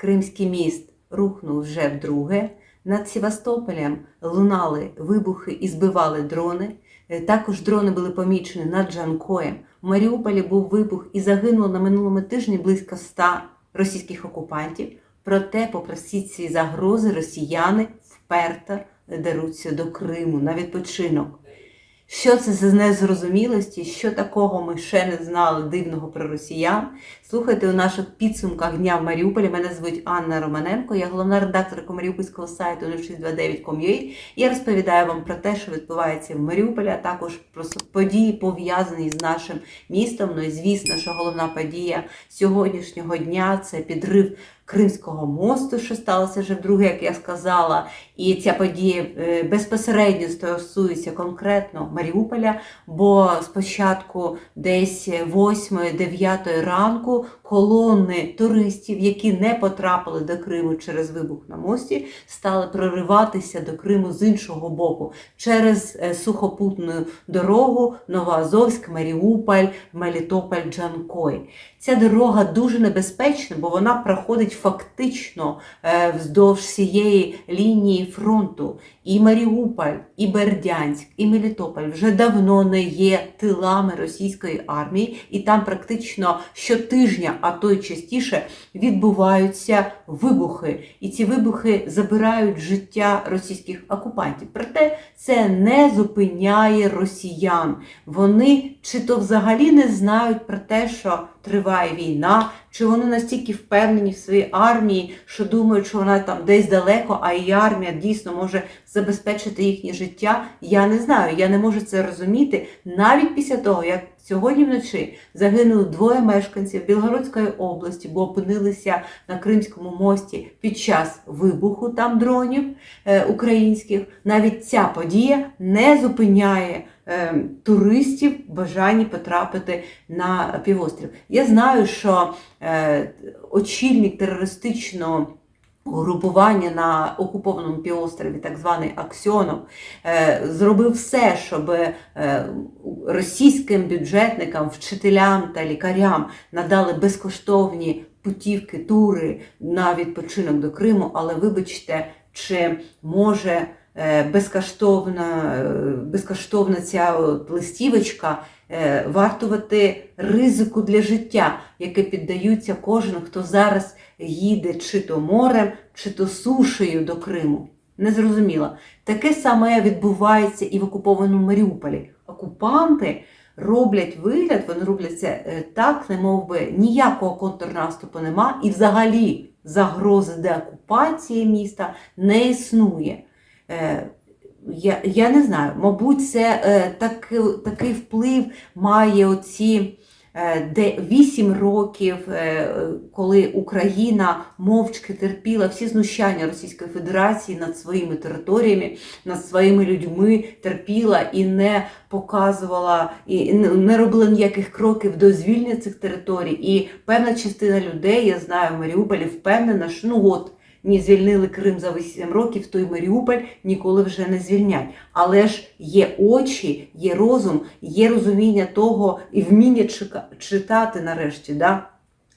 Кримський міст рухнув вже вдруге. Над Севастополем лунали вибухи і збивали дрони. Е, Також дрони були помічені над Джанкоєм. У Маріуполі був вибух і загинуло на минулому тижні близько 100 російських окупантів. Проте, попри всі ці загрози, росіяни вперто деруться до Криму на відпочинок. Що це за незрозумілості? Що такого ми ще не знали дивного про росіян? Слухайте у наших підсумках дня в Маріуполі. Мене звуть Анна Романенко, я головна редакторка маріупольського сайту 0629.com.ua. Я розповідаю вам про те, що відбувається в Маріуполі, а також про події, пов'язані з нашим містом. Ну і звісно, що головна подія сьогоднішнього дня це підрив Кримського мосту, що сталося вже вдруге, як я сказала. І ця подія е, безпосередньо стосується конкретно Маріуполя, бо спочатку десь 8-9 ранку колони туристів, які не потрапили до Криму через вибух на мості, стали прориватися до Криму з іншого боку через е, сухопутну дорогу Новоазовськ, Маріуполь, Мелітополь, Джанкой. Ця дорога дуже небезпечна, бо вона проходить фактично е, вздовж всієї лінії фронту. І Маріуполь, і Бердянськ, і Мелітополь вже давно не є тилами російської армії, і там практично щотижня, а то й частіше, відбуваються вибухи. І ці вибухи забирають життя російських окупантів. Проте це не зупиняє росіян. Вони чи то взагалі не знають про те, що триває війна, чи вони настільки впевнені в своїй армії, що думають, що вона там десь далеко, а її армія дійсно може забезпечити їхнє життя. Я не знаю, я не можу це розуміти навіть після того, як сьогодні вночі загинули двоє мешканців Білгородської області, бо опинилися на Кримському мості під час вибуху там дронів е, українських. Навіть ця подія не зупиняє е, туристів бажанні потрапити на півострів. Я знаю, що е, очільник терористичного Групування на окупованому півострові, так званий Аксьонов, е, зробив все, щоб е, російським бюджетникам, вчителям та лікарям надали безкоштовні путівки, тури на відпочинок до Криму. Але вибачте, чи може безкоштовна, е, безкоштовна ця листівочка е, вартувати ризику для життя, яке піддаються кожен, хто зараз їде чи то морем, чи то сушею до Криму. Незрозуміло. Таке саме відбувається і в окупованому Маріуполі. Окупанти роблять вигляд, вони роблять це е, так, не мов би ніякого контрнаступу нема, і взагалі загрози деокупації міста не існує. Е, Я, я не знаю, мабуть, це е, так, такий вплив має оці е, де 8 років, е, коли Україна мовчки терпіла всі знущання Російської Федерації над своїми територіями, над своїми людьми, терпіла і не показувала, і не- робила ніяких кроків до звільнення цих територій. І певна частина людей, я знаю, в Маріуполі впевнена, що ну от. Ні, звільнили Крим за 8 років, той Маріуполь ніколи вже не звільнять. Але ж є очі, є розум, є розуміння того і вміння читати нарешті. Да?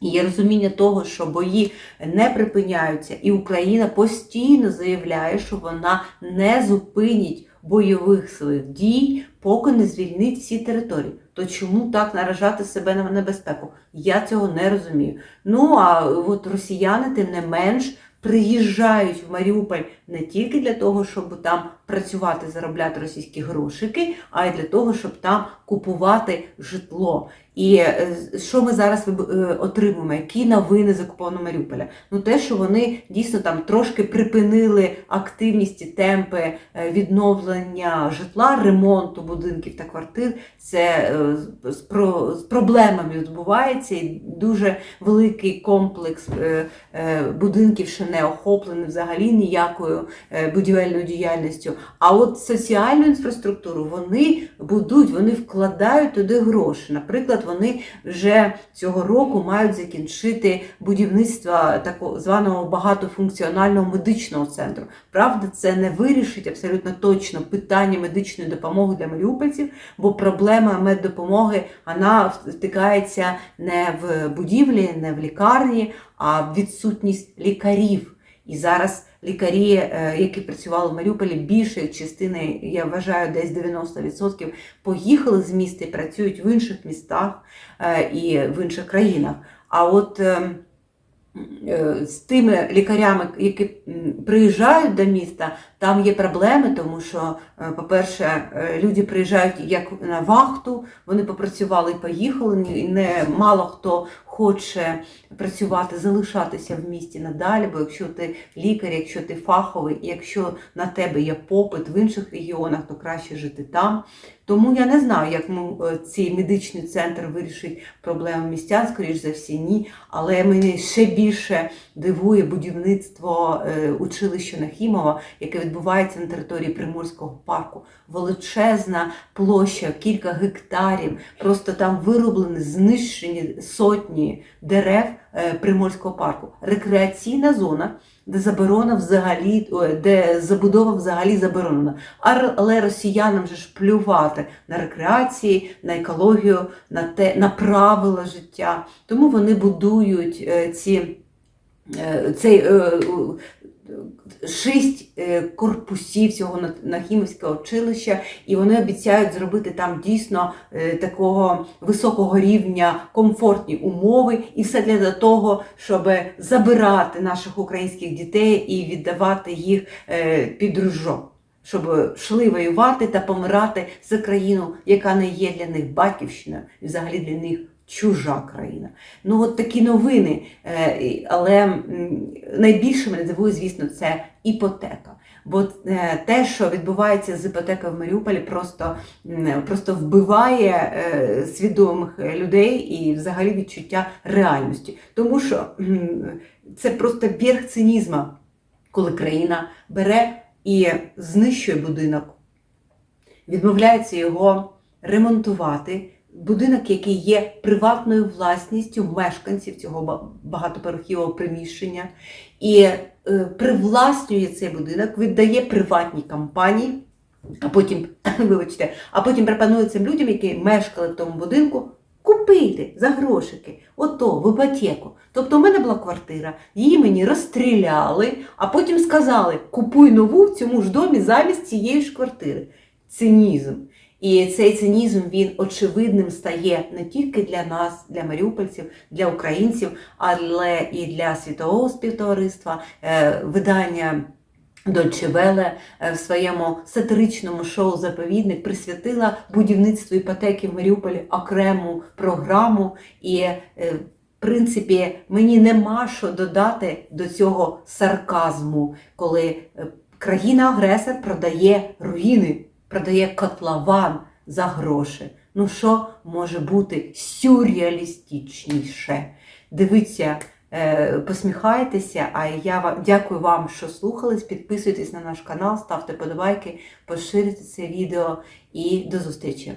Є розуміння того, що бої не припиняються, і Україна постійно заявляє, що вона не зупинить бойових своїх дій, поки не звільнить всі території. То чому так наражати себе на небезпеку? Я цього не розумію. Ну а от росіяни, тим не менш, приїжджають в Маріуполь не тільки для того, щоб там працювати, заробляти російські грошики, а й для того, щоб там купувати житло. І е, що ми зараз е, отримуємо? Які новини з окупованого Маріуполя? Ну те, що вони дійсно там трошки припинили активність і темпи е, відновлення житла, ремонту будинків та квартир. Це з, про- проблемами відбувається, і дуже великий комплекс будинків ще не охоплений взагалі ніякою будівельною діяльністю. А от соціальну інфраструктуру вони будують, вони вкладають туди гроші. Наприклад, вони вже цього року мають закінчити будівництво такого званого багатофункціонального медичного центру. Правда, це не вирішить абсолютно точно питання медичної допомоги для маріупольців, бо проблема меддопомоги вона втикається не в будівлі, не в лікарні, а в відсутність лікарів. І зараз лікарі, е, які працювали в Маріуполі, більшої частини, я вважаю, десь 90% поїхали з міста і працюють в інших містах е, і в інших країнах. А от е, з тими лікарями, які приїжджають до міста, там є проблеми, тому що, по-перше, люди приїжджають як на вахту, вони попрацювали і поїхали. Не мало хто хоче працювати, залишатися в місті надалі, бо якщо ти лікар, якщо ти фаховий, і якщо на тебе є попит в інших регіонах, то краще жити там. Тому я не знаю, як е, цей медичний центр вирішить проблему містян, скоріш за всі, ні. Але мене ще більше дивує будівництво е, училища Нахімова, яке відбувається на території Приморського парку. Величезна площа, кілька гектарів. Просто там вироблені, знищені сотні дерев е, Приморського парку. Рекреаційна зона, де заборона взагалі, де забудова взагалі заборонена. Але росіянам же ж плювати на рекреації, на екологію, на те, на правила життя. Тому вони будують е, ці е, цей е, шість е, корпусів цього на- Нахімівського училища, і вони обіцяють зробити там дійсно е, такого високого рівня комфортні умови, і все для того, щоб забирати наших українських дітей і віддавати їх е, під ружок. Щоб йшли воювати та помирати за країну, яка не є для них батьківщиною, і взагалі для них чужа країна. Ну от такі новини. Але найбільше мене дивує, звісно, це іпотека. Бо е, те, що відбувається з іпотекою в Маріуполі, просто, просто вбиває е, свідомих людей і взагалі відчуття реальності. Тому що це просто верх цинізму, коли країна бере і знищує будинок, відмовляється його ремонтувати. Будинок, який є приватною власністю мешканців цього ба- приміщення, і е, привласнює цей будинок, віддає приватній компанії, а потім, вибачте, а потім пропонує цим людям, які мешкали в тому будинку, купити за грошики, ото в іпотеку. Тобто у мене була квартира, її мені розстріляли, а потім сказали: купуй нову в цьому ж домі замість цієї ж квартири. Цинізм. І цей цинізм він очевидним стає не тільки для нас, для маріупольців, для українців, але і для світового співтовариства, Е, видання. Дольче Веле е, в своєму сатиричному шоу Заповідник присвятила будівництву іпотеки в Маріуполі окрему програму. І, е, в принципі, мені нема що додати до цього сарказму, коли е, країна-агресор продає руїни, продає котлован за гроші. Ну що може бути сюрреалістичніше? Дивіться, е, посміхайтеся, а я вам дякую вам, що слухались. Підписуйтесь на наш канал, ставте подобайки, поширюйте це відео і до зустрічі!